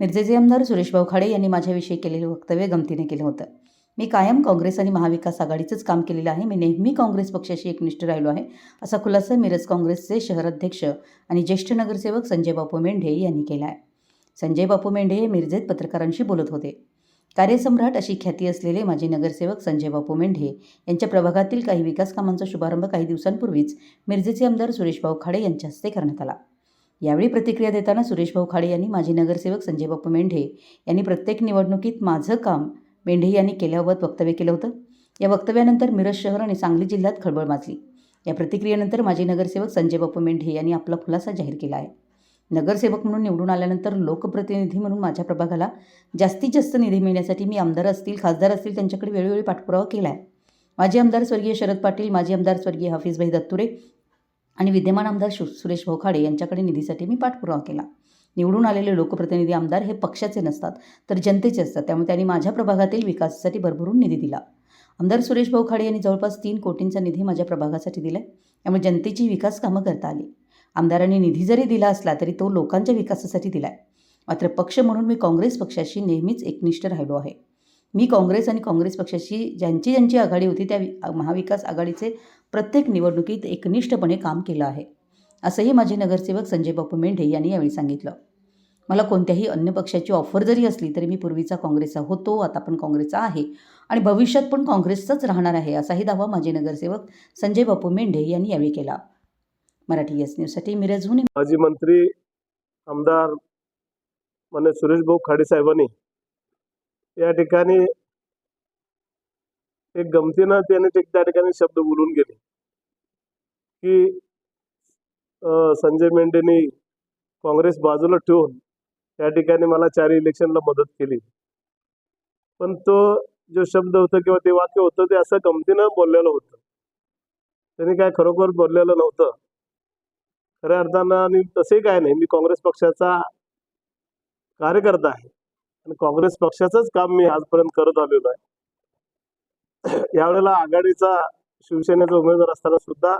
मिरजेचे आमदार सुरेशभाऊ खाडे यांनी माझ्याविषयी केलेले वक्तव्य गमतीने केलं होतं. मी कायम काँग्रेस आणि महाविकास आघाडीचंच काम केलेलं आहे. मी नेहमी काँग्रेस पक्षाशी एकनिष्ठ राहिलो आहे असा खुलासा मिरज काँग्रेसचे शहराध्यक्ष आणि ज्येष्ठ नगरसेवक संजय बापू मेंढे यांनी केला आहे. संजय बापू मेंढे हे मिरजेत पत्रकारांशी बोलत होते. कार्यसम्राट अशी ख्याती असलेले माजी नगरसेवक संजय बापू मेंढे यांच्या प्रभागातील काही विकास कामांचा शुभारंभ काही दिवसांपूर्वीच मिरजेचे आमदार सुरेशभाऊ खाडे यांच्या हस्ते करण्यात आला. यावेळी प्रतिक्रिया देताना सुरेशभाऊ खाडे यांनी माजी नगरसेवक संजय बाप्पू मेंढे यांनी प्रत्येक निवडणुकीत माझं काम मेंढे यांनी केल्याबाबत वक्तव्य केलं होतं. या वक्तव्यानंतर मिरज शहर आणि सांगली जिल्ह्यात खळबळ माजली. या प्रतिक्रियेनंतर माजी नगरसेवक संजय बाप्पू मेंढे यांनी आपला खुलासा जाहीर केला आहे. नगरसेवक म्हणून निवडून आल्यानंतर लोकप्रतिनिधी म्हणून माझ्या प्रभागाला जास्तीत जास्त निधी मिळण्यासाठी मी आमदार असतील खासदार असतील त्यांच्याकडे वेळोवेळी पाठपुरावा केला आहे माजी आमदार स्वर्गीय शरद पाटील माजी आमदार स्वर्गीय हाफिजभाई दत्तुरे आणि विद्यमान आमदार शु सुरेश भोखाडे यांच्याकडे निधीसाठी मी पाठपुरावा केला. निवडून आलेले लोकप्रतिनिधी आमदार हे पक्षाचे नसतात तर जनतेचे असतात. त्यामुळे त्यांनी माझ्या प्रभागातील विकासासाठी भरभरून निधी दिला. आमदार सुरेश भाऊ खाडे यांनी जवळपास तीन कोटींचा निधी माझ्या प्रभागासाठी दिला आहे त्यामुळे जनतेची विकास कामं करता आली. आमदारांनी निधी जरी दिला असला तरी तो लोकांच्या विकासासाठी दिला आहे मात्र पक्ष म्हणून मी काँग्रेस पक्षाशी नेहमीच एकनिष्ठ राहिलो आहे. मी काँग्रेस आणि काँग्रेस पक्षाशी ज्यांची ज्यांची आघाडी होती त्या महाविकास आघाडीचे प्रत्येक निवडणुकीत एकनिष्ठपणे काम केलं आहे. असंही माझे नगरसेवक संजय बापू मेंढे यांनी यावेळी सांगितलं. मला कोणत्याही अन्य पक्षाची ऑफर जरी असली तरी मी पूर्वीचा काँग्रेसचा होतो आता पण काँग्रेसचा आहे आणि भविष्यात पण काँग्रेसचाच राहणार आहे असाही दावा माजी नगरसेवक संजय बापू मेंढे यांनी यावेळी केला. मराठी एस न्यूजसाठी मिरजहून माजी मंत्री आमदार मान्य सुरेश भाऊ खाडे साहेबांनी या ठिकाणी एक गमतीनं त्याने ते- त्या ठिकाणी शब्द बोलून गेले. की संजय मेंढेंनी काँग्रेस बाजूला ठेवून त्या ठिकाणी मला चार इलेक्शनला मदत केली. पण तो जो शब्द होता किंवा ते वाक्य होतं ते असं गमतीनं बोललेलं होतं. त्यांनी काय खरोखर बोललेलं नव्हतं. खऱ्या अर्थानं आणि तसे काय नाही. मी काँग्रेस पक्षाचा कार्यकर्ता आहे. आणि काँग्रेस पक्षाचंच काम मी आजपर्यंत करत आलेलो आहे. यावेळेला आघाडीचा शिवसेनेचा उमेदवार असताना सुद्धा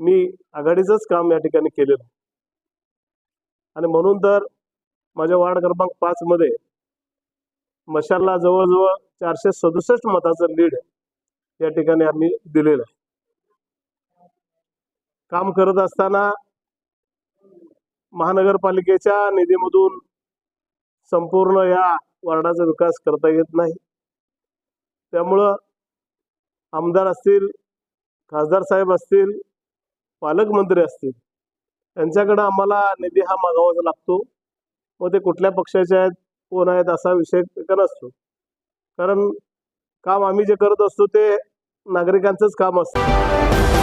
मी आघाडीचंच काम या ठिकाणी केलेलं आणि म्हणून तर माझ्या वार्ड क्रमांक पाच मध्ये मशालला जवळजवळ चारशे सदुसष्ट मताचं लीड या ठिकाणी आम्ही दिलेलं आहे. काम करत असताना महानगरपालिकेच्या निधीमधून संपूर्ण या वार्डाचा विकास करता येत नाही. त्यामुळं आमदार असतील खासदार साहेब असतील पालकमंत्री असतील त्यांच्याकडं आम्हाला निधी हा मागावाचा लागतो. व ते कुठल्या पक्षाचे आहेत कोण आहेत असा विषय का नसतो. कारण काम आम्ही जे करत असतो ते नागरिकांचंच काम असतं.